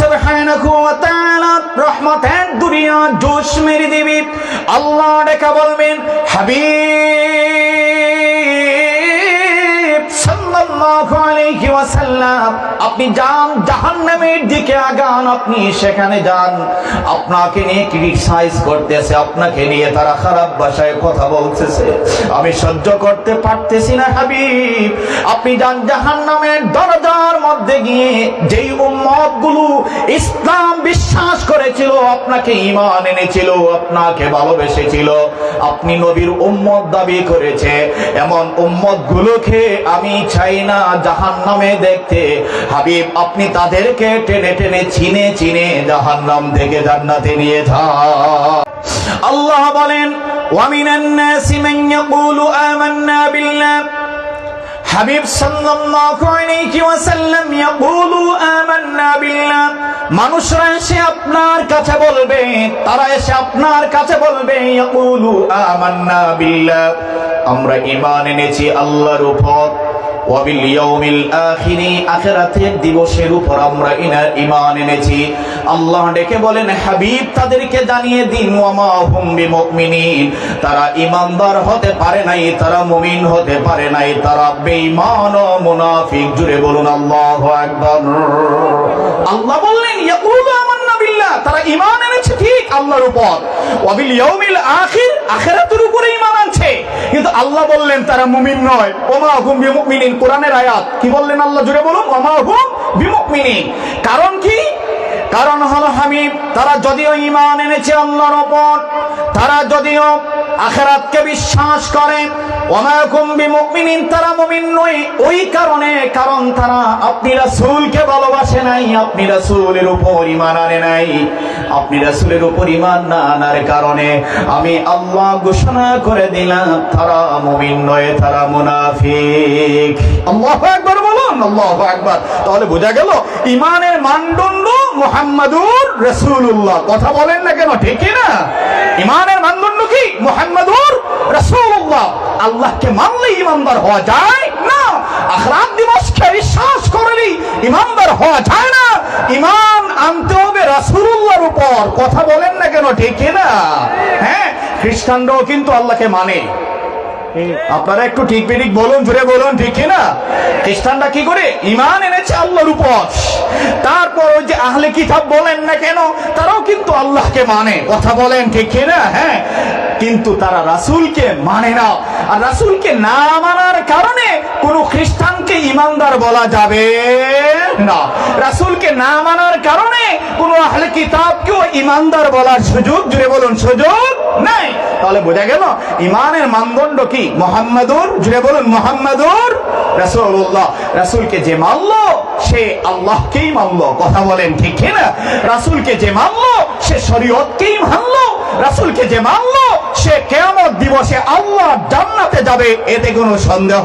সুবহানাহু ওয়া তাআলা রহমতের দুনিয়া জোশ মেরে দিবি। আল্লাহ ডেকে বলবেন হাবিব সাল্লাল্লাহু আলাইহি ওয়াসাল্লাম, আপনি যান, জাহান্নামের দিকে আগান, আপনি সেখানে যান। আপনাকে নিয়ে ক্রিটিসাইজ করতেছে, আপনাকে নিয়ে তারা খারাপ ভাষায় কথা বলতেছে। আমি সহ্য করতে পারতেছি না, হাবিব। আপনি যান জাহান্নামের দরজার মধ্যে গিয়ে, যেই উম্মতগুলো ইসলাম বিশ্বাস করেছিল, আপনাকে ঈমান এনেছিল, আপনাকে ভালোবেসেছিল। আপনি নবীর উম্মত দাবি করেছে, এমন উম্মত গুলোকে আমি চাই না জাহান্নামে দেখতে। হাবিব, আপনি তাদেরকে টেনে টেনে চিনে চিনে জাহান্নাম থেকে জান্নাতে নিয়ে যান আল্লাহ বলেন, ওয়ামিনান নাসি মান ইয়াকুলু আমান্না বিল্লাহ। হাবিব সাল্লাল্লাহু আলাইহি ওয়াসাল্লাম ইয়াকুলু আমান্না বিল্লাহ। মানুষরা এসে আপনার কাছে বলবে, তারা এসে আপনার কাছে বলবে, ইয়াকুলু আমান্না বিল্লাহ। আমরা ঈমান এনেছি আল্লাহর উপর। ওয়াবিল ইয়াউমিল আখিরি আখিরাতের দিবসের উপর আমরা ইনার ঈমান এনেছি। আল্লাহ ডেকে বলেন, হাবিব, তাদেরকে জানিয়ে দিন হুম বিমুমিনিন। তারা ঈমানদার হতে পারে নাই, তারা মুমিন হতে পারে নাই, তারা বেঈমান ও মুনাফিক। জুড়ে বলুন, আল্লাহু আকবার। আল্লাহ বললেন, ইয়াকুলু আমান্না বিল্লাহ। তারা ঈমান এনেছে ঠিক আল্লাহর উপর। ওয়াবিল ইয়াউমিল আখির আখিরাতের উপরে ঈমান আনছে কিন্তু আল্লাহ বললেন, তারা মুমিন নয়। ওমা হুম বিমুমিনিন, কোরআনের আয়াত। কি বললেন আল্লাহ? জুড়ে বলুন, ওমা হুম বিমুমিনিন। কারণ কি? কারণ হলো হামিব তারা যদিও ঈমান এনেছে আল্লাহর উপর তারা যদিও আখেরাতকে বিশ্বাস করে তারা আপনি উপর আনে নাই। আপনি উপর না আনার কারণে আমি আল্লাহ ঘোষণা করে দিলাম, তারা মুমিন নয়, তারা মুনাফিক। তাহলে বোঝা গেল, ঈমানের মানদণ্ড মুহাম্মাদুর রাসূলুল্লাহ। কথা বলেন না কেন, ঠিক না? ঈমানের মানদণ্ড কি? মুহাম্মাদুর রাসূলুল্লাহ। আল্লাহকে মানলে ইমানদার হওয়া যায় না। আখরাত দিবসকে বিশ্বাস করলে ইমানদার হওয়া যায় না। ইমান আনতে হবে রাসূলুল্লাহর উপর। কথা বলেন না কেন, ঠিক না? হ্যাঁ খ্রিস্টানরাও কিন্তু আল্লাহকে মানে। আপনারা একটু ঠিক বেঠিক বলুন জুড়ে বলুন, ঠিক না? খ্রিস্টানরা কি করে? ইমান এনেছে আল্লাহর উপর। তারপর ওই যে আহলে কিতাব বলেন না কেন, তারাও কিন্তু আল্লাহকে মানে। কথা বলেন, ঠিক না? হ্যাঁ। কিন্তু তারা রাসূলকে মানে না। আর রাসূলকে না মানার কারণে কোন খ্রিস্টানকে ইমানদার বলা যাবে না। রাসূলকে না মানার কারণে কোন আহলে কিতাবকেও ইমানদার বলার সুযোগ জুড়ে বলুন, সুযোগ নাই। তাহলে বোঝা গেল ইমানের মানদণ্ড কি? মোহাম্মদুর? জুড়ে বলুন, মোহাম্মদুর রাসূলুল্লাহ। রাসূলকে যে মানলো, সে আল্লাহকেই মানলো। কথা বলেন ঠিক না রাসূলকে যে মানলো, সে শরীয়তকেই মানলো। রাসূলকে যে মানলো, সে কিয়ামত দিবসে আল্লাহ জান্নাতে যাবে, এতে কোনো সন্দেহ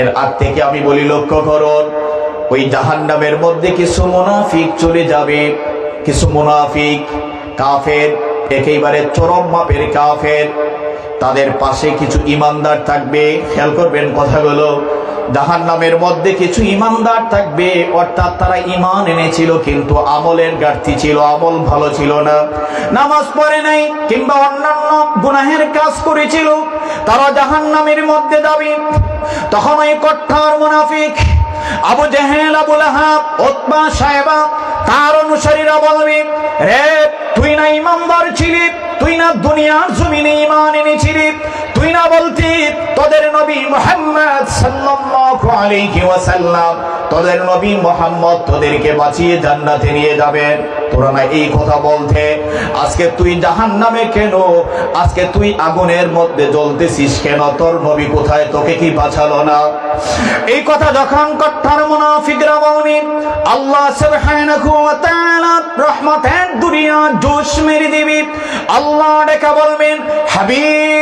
এর আগ থেকে আমি বলি, লক্ষ্য করুন, ওই জাহান্নামের মধ্যে কিছু মুনাফিক চলে যাবে, কিছু মুনাফিক কাফের, একেবারে চরম মাপের কাফের, তাদের পাশে কিছু ইমানদার থাকবে। খেয়াল করবেন কথাগুলো জাহান নামের মধ্যে কিছু ইমানদার থাকবে, অর্থাৎ তারা ইমান এনেছিল কিন্তু আমলের ঘাটতি ছিল, আমল ভালো ছিল না। নামাজ পড়ে নাই কিংবা অন্যান্য গুনাহের কাজ করেছিল, তারা জাহান নামের মধ্যে দাবি। তখন ওই কট্টার মুনাফিক, আবু জেহেল, আবু লাহাব ওতবা সাহেবা, তার অনুসারীরা বলবে, রে, তুই না ইমানদার ছিলি, তুই না দুনিয়ার জমিনে ইমান এনেছিলি তুই না বলতি, তোদের নবী মুহাম্মদ সাল্লাল্লাহু আলাইহি ওয়াসাল্লাম, তোদের নবী মোহাম্মদ তোদেরকে বাঁচিয়ে জান্নাতে নিয়ে যাবেন তোরা না এই কথা বলতে, আজকে তুই জাহান্নামে কেন, আজকে তুই আগুনের মধ্যে জ্বলতেছিস কেন, তোর নবী কোথায়, তোকে কি বাঁচালো না? এই কথা যখন কট্টার মুনাফিকরা বলনি আল্লাহ সুবহানাহু ওয়া তাআলা রহমতের দুনিয়া জোশ মেরে দিবি, আল্লাহ ডেকে বলবেন, হাবিব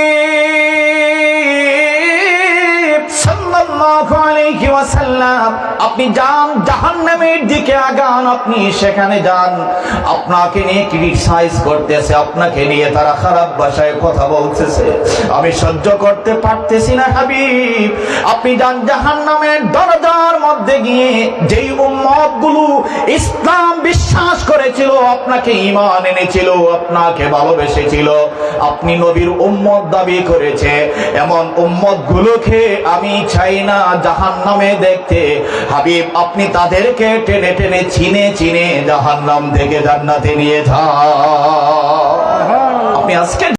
আপনি যান, জাহান্নামের দিকে আগান, আপনি সেখানে যান। আপনাকে নিয়ে ক্রিটিসাইজ করতেছে, আপনাকে নিয়ে তারা খারাপ ভাষায় কথা বলতেছে। আমি সহ্য করতে পারতেছি না হাবিব। আপনি যান জাহান্নামের দরজার মধ্যে গিয়ে, যেই উম্মতগুলো ইসলাম বিশ্বাস করেছিল, আপনাকে ঈমান এনেছিল, আপনাকে ভালোবেসেছিল। আপনি নবীর উম্মত দাবি করেছে, এমন উম্মত গুলোকে আমি চাই না জাহান্নামে দেখতে। হাবিব, আপনি তাদেরকে টেনে টেনে চিনে চিনে জাহান্নাম থেকে জান্নাতে নিয়ে যান। আপনি আজকে